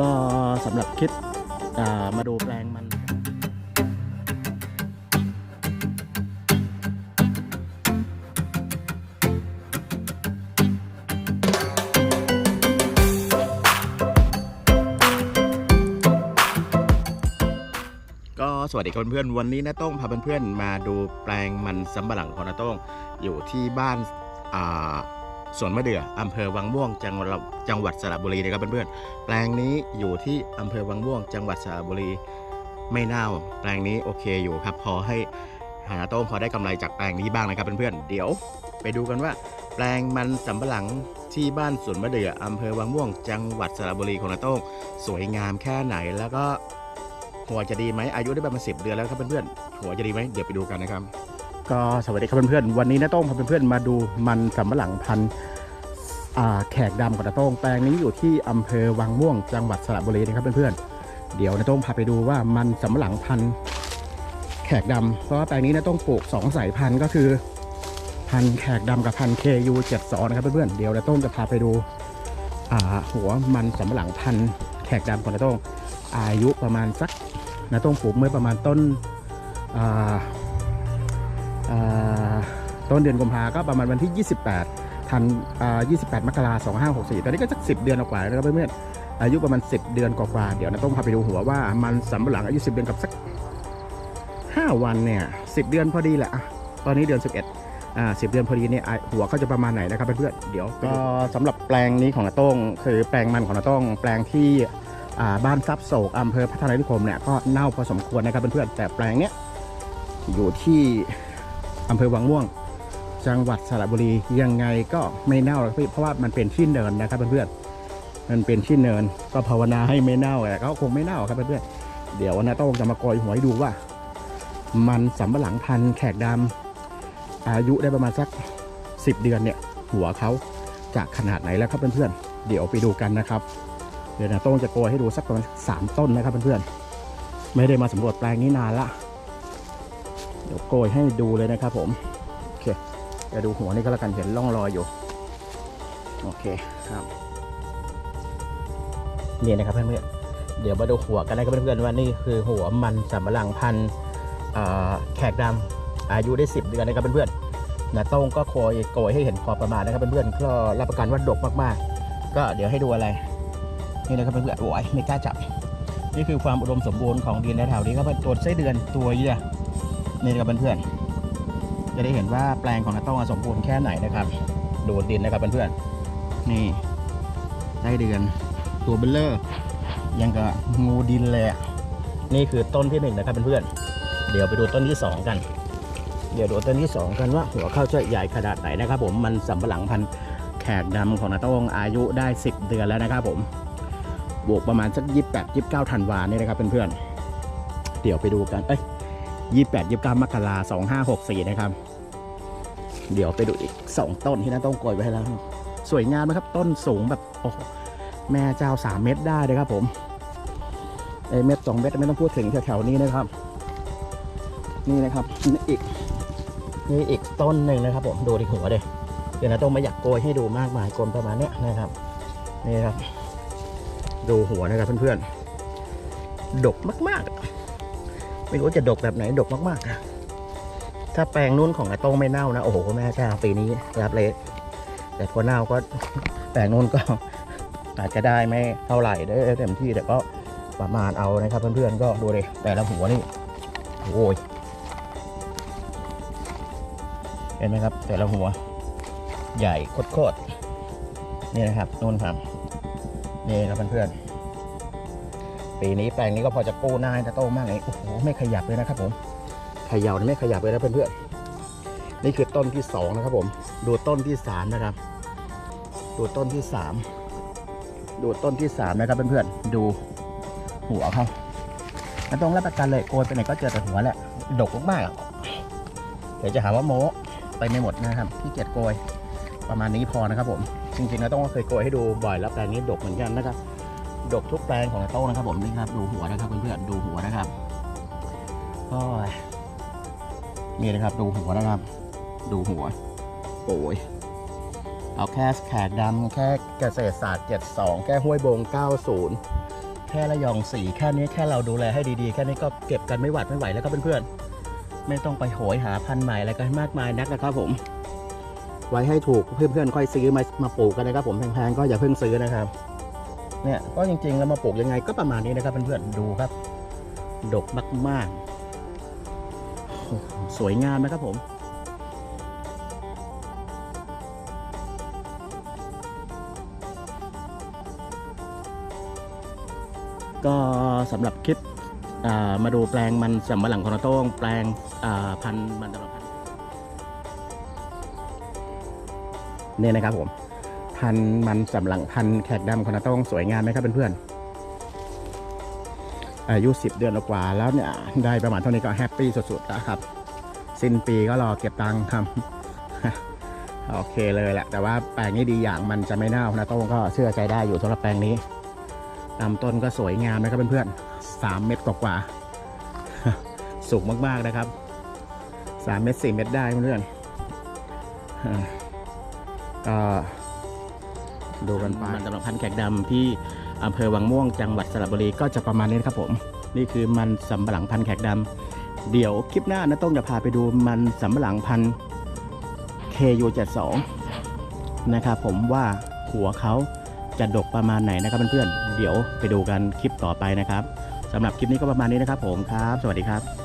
ก็สำหรับคลิปมาดูแปลงมันก็สวัสดีครับเพื่อนๆวันนี้นาต้งพาเพื่อนๆมาดูแปลงมันสำปะหลังของนาต้งอยู่ที่บ้านอ่า สวนมะเดื่ออำเภอวังม่วงจังหวัดจังหวัดสระบุรีนะครับเพื่อนๆแปลงนี้อยู่ที่อำเภอวังม่วง จังหวัดสระบุรีไม่เน่า แปลงนี้โอเคอยู่ครับ พอให้หานาโต้งพอได้กำไรจากแปลงนี้บ้างนะครับเพื่อนๆเดี๋ยว ไปดูกันว่า แปลงมันสำปะหลังที่บ้านสวนมะเดื่ออำเภอวังม่วง จังหวัดสระบุรีของนาโต้งสวยงามแค่ไหนแล้วก็หัวจะดีไหมอายุได้ประมาณสิเดือนแล้วครับเพื่อนๆหัวจะดีไหมเดี๋ยวไปดูกันนะครับ ก็สวัสดีครับเพื่อนๆวันนี้น้าโต้งพาเพื่อนๆมาดูมันสำปะหลังพันธุ์ แขกดำของน้าโต้งแปลงนี้อยู่ที่อำเภอวังม่วงจังหวัดสระบุรีนะครับเพื่อนๆเดี๋ยวนาโต้งพาไปดูว่ามันสำหลังพันธุ์แขกดำเพราะว่าแปลงนี้นาโต้งปลูกสองสายพันธุ์ก็คือ พันธุ์แขกดำกับพันธุ์ KU 72 นะครับเพื่อนๆเดี๋ยวนาโต้งจะพาไปดูหัวมันสำหลังพันธุ์แขกดำของนาโต้งอายุประมาณสักนะต้นปลูกเมื่อประมาณต้นต้นเดือนกุมภาก็ประมาณวันที่ 28 ทันอ่า28 มกราคม2564 ตอนนี้ก็สัก 10 เดือนกว่าแล้วครับเพื่อนๆ อายุประมาณ 10 เดือนกว่าๆ เดี๋ยวนะต้องพาไปดูหัวว่ามันสำปะหลังอายุ 10 เดือนกับสัก 5 วันเนี่ย 10 เดือนพอดีแหละ ตอนนี้เดือน 11 อ่า 10 เดือนพอดีเนี่ยหัวเขาจะประมาณไหนนะครับเพื่อนๆ เดี๋ยวก็สำหรับแปลงนี้ของนาต้องคือแปลงมันของนาต้องแปลงที่อ่าบ้านทรัพย์โศกอำเภอพัฒนานิคมเนี่ยก็เน่าพอสมควรนะครับเพื่อนๆ แต่แปลงเนี้ยอยู่ที่อำเภอวังม่วง จังหวัดสระบุรียังไงก็ไม่เน่าหรอกพี่เพราะว่ามันเป็นที่เนินนะครับเพื่อนๆมันเป็นที่เนินก็ภาวนาให้ไม่เน่าแต่ก็คงไม่เน่าครับเพื่อนๆเดี๋ยวนะต้องจะมาโกอยหัวให้ดูว่า มันสำปะหลังพันธุ์แขกดำอายุได้ประมาณสัก 10 เดือนเนี่ย หัวเขาจะขนาดไหนแล้วครับเพื่อนๆเดี๋ยวไปดูกันนะครับ เดี๋ยวนะต้องจะโกยให้ดูสักประมาณสามต้นนะครับเพื่อนๆไม่ได้มาสำรวจแปลงนี้นานละเดี๋ยวโกยให้ดูเลยนะครับผมโอเค เดี๋ยวดูหัวนี่ก็แล้วกันเห็นร่องรอยอยู่ โอเคครับนี่นะครับเพื่อนๆเดี๋ยวมาดูหัวกันนะครับเพื่อนๆว่านี่คือหัวมันสำปะหลังพันธุ์แขกดำอายุได้ 10 เดือนนะครับเพื่อนๆนะต้งก็โกยโกยให้เห็นพอประมาณนะครับเพื่อนๆก็รับประกันว่าดกมากๆ ก็เดี๋ยวให้ดูอะไรนี่นะครับเพื่อนๆโอ้ยไม่กล้าจับ นี่คือความอุดมสมบูรณ์ของดินในแถวนี้ครับตัวไส้เดือนตัวเยี่ยนี่นะครับเพื่อนๆ จะได้เห็นว่าแปลงของนาต้องสมบูรณ์แค่ไหนนะครับดูดินนะครับเพื่อนๆนี่ไส้เดือนตัวเบลเลอร์ ยังกับงูดินเลยอะนี่คือต้นที่หนึ่งนะครับเพื่อนๆเดี๋ยวไปดูต้นที่สองกัน เดี๋ยวดูต้นที่สองกันว่าหัวข้าวจะใหญ่ขนาดไหนนะครับ ผมมันสำปะหลังพันธุ์แขกดำของนาโต้งอายุได้ 10 เดือนแล้วนะครับผมบวกประมาณสัก28 29ธันวาเนี่ยนะครับเพื่อนๆเดี๋ยวไปดูกันเอ้ย28 29มกราคม2564นะครับ เดี๋ยวไปดูอีก 2 ต้นที่น้าต้งโกยไว้ให้แล้ว สวยงามนะครับ ต้นสูงแบบโอ้แม่เจ้า 3 เมตรได้เลยครับผมไอเม็ด2เม็ดไม่ต้องพูดถึงแถวๆนี้นะครับ นี่นะครับนี่อีกนี่อีกต้นหนึ่งนะครับ ผมดูที่หัวเลยเดี๋ยวนะต้องมาอยากโกยให้ดูมากมายกลมประมาณเนี้ยนะครับนี่ครับ ดูหัวนะครับเพื่อนๆดกมากๆ ไม่รู้จะดกแบบไหนดกมากๆอะ ถ้าแปลงนู้นของไอ้โต้งไม่เน่านะโอ้โหแม่เจ้าปีนี้รับเละแต่พอเน่าก็แปลงนู้นก็อาจจะได้ไม่เท่าไหร่ได้เต็มที่แต่ก็ประมาณเอานะครับเพื่อนๆก็ดูเลยแต่ละหัวนี่โอ้ยเห็นไหมครับ แต่ละหัวใหญ่โคตรๆนี่นะครับนู่นครับนี่ครับเพื่อนๆปีนี้แปลงนี้ก็พอจะกู้หน้าให้ตาโต้มากเลยโอ้โหไม่ขยับเลยนะครับผม เขย่านี่ไม่ขยับเลยนะเพื่อนๆนี่คือต้นที่สองนะครับ ผม ดูต้นที่สามนะครับ ดูต้นที่สามดูต้นที่สามนะครับเพื่อนๆดูหัวเขาไม่ต้องรับประกันเลยโกยไปไหนก็เจอแต่หัวแหละดกมากๆอเดี๋ยวจะหาว่าโม้ไปไม่หมดนะครับที่เกียจโกยประมาณนี้พอนะครับ ผม จริงๆแล้วต้องเคยโกยให้ดูบ่อยแล้วแปลงนี้ดกเหมือนกันนะครับดกทุกแปลงของโต้งนะครับผมนี่ครับ ดูหัวนะครับเพื่อนๆดูหัวนะครับก็ นี่นะครับดูหัวนะครับ ดูหัว โอ้ยเอาแค่แขกดำแค่เกษตรศาสตร์ 72 แค่ห้วยบง 90ค่ระยองสีแค่นี้แค่เราดูแลให้ดีๆ แค่นี้ก็เก็บกันไม่หวัดไม่ไหวแล้วก็เพื่อนๆ ไม่ต้องไปโหยหาพันธุ์ใหม่อะไรกันมากมายนักนะครับผม ไว้ให้ถูกเพื่อนๆค่อยซื้อมามาปลูกกันนะครับผมแพงๆก็อย่าเพิ่งซื้อนะครับ เนี่ยก็จริงๆแล้วมาปลูกยังไงก็ประมาณนี้นะครับเพื่อนๆดูครับ ดกมากๆ สวยงามนะครับผม ก็สำหรับคลิปมาดูแปลงมันสำปะหลังของนาโต้งแปลงพันมันสำหลังพันเนี่ยนะครับผม พันมันสำหลังพันแขกดำของนาโต้งสวยงามไหมครับเพื่อนๆ อายุ 10 เดือนกว่าแล้วเนี่ยได้ประมาณเท่านี้ก็แฮปปี้สุดๆแล้วครับ สิ้นปีก็รอเก็บตังค์ครับ โอเคเลยแหละ แต่ว่าแปลงนี้ดีอย่างมันจะไม่เน่านะต้งก็เชื่อใจได้อยู่สำหรับแปลงนี้ลำต้นก็สวยงามนะครับเพื่อนๆสามเม็ดกว่าๆสูงมากๆนะครับสามเม็ดสี่เม็ดได้เพื่อนๆก็ดูกันไปมันสำหรับพันธุ์แขกดำที่ อำเภอวังม่วงจังหวัดสระบุรีก็จะประมาณนี้นครับผม นี่คือมันสำปะหลังพันธุ์แขกดำเดี๋ยวคลิปหน้านะต้องจะพาไปดูมันสำปะหลังพันธุ์ KU72 นะครับผมว่าหัวเขาจะดกประมาณไหนนะครับเพื่อนๆเดี๋ยวไปดูกันคลิปต่อไปนะครับสำหรับคลิปนี้ก็ประมาณนี้นะครับผมครับ สวัสดีครับ